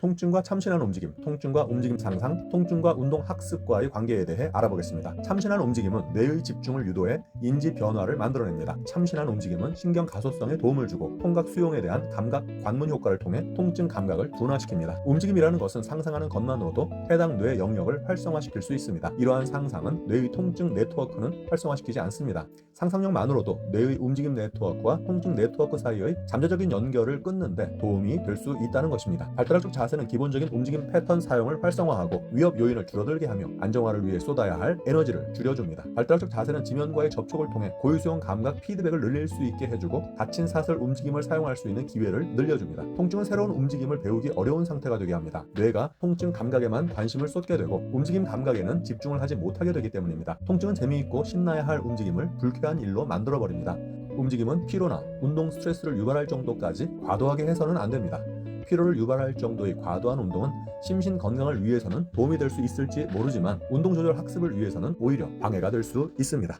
통증과 참신한 움직임, 통증과 움직임 상상, 통증과 운동 학습과의 관계에 대해 알아보겠습니다. 참신한 움직임은 뇌의 집중을 유도해 인지 변화를 만들어냅니다. 참신한 움직임은 신경 가소성에 도움을 주고 통각 수용에 대한 감각 관문 효과를 통해 통증 감각을 둔화시킵니다. 움직임이라는 것은 상상하는 것만으로도 해당 뇌 영역을 활성화시킬 수 있습니다. 이러한 상상은 뇌의 통증 네트워크는 활성화시키지 않습니다. 상상력만으로도 뇌의 움직임 네트워크와 통증 네트워크 사이의 잠재적인 연결을 끊는데 도움이 될 수 있다는 것입니다. 발달학적 자세는 기본적인 움직임 패턴 사용을 활성화하고 위협 요인을 줄어들게 하며 안정화를 위해 쏟아야 할 에너지를 줄여줍니다. 발달학적 자세는 지면과의 접촉을 통해 고유수용 감각 피드백을 늘릴 수 있게 해주고 다친 사슬 움직임을 사용할 수 있는 기회를 늘려줍니다. 통증은 새로운 움직임을 배우기 어려운 상태가 되게 합니다. 뇌가 통증 감각에만 관심을 쏟게 되고 움직임 감각에는 집중을 하지 못하게 되기 때문입니다. 통증은 재미있고 신나야 할 움직임을 불쾌한 일로 만들어버립니다. 움직임은 피로나 운동 스트레스를 유발할 정도까지 과도하게 해서는 안 됩니다. 피로를 유발할 정도의 과도한 운동은 심신 건강을 위해서는 도움이 될 수 있을지 모르지만 운동 조절 학습을 위해서는 오히려 방해가 될 수 있습니다.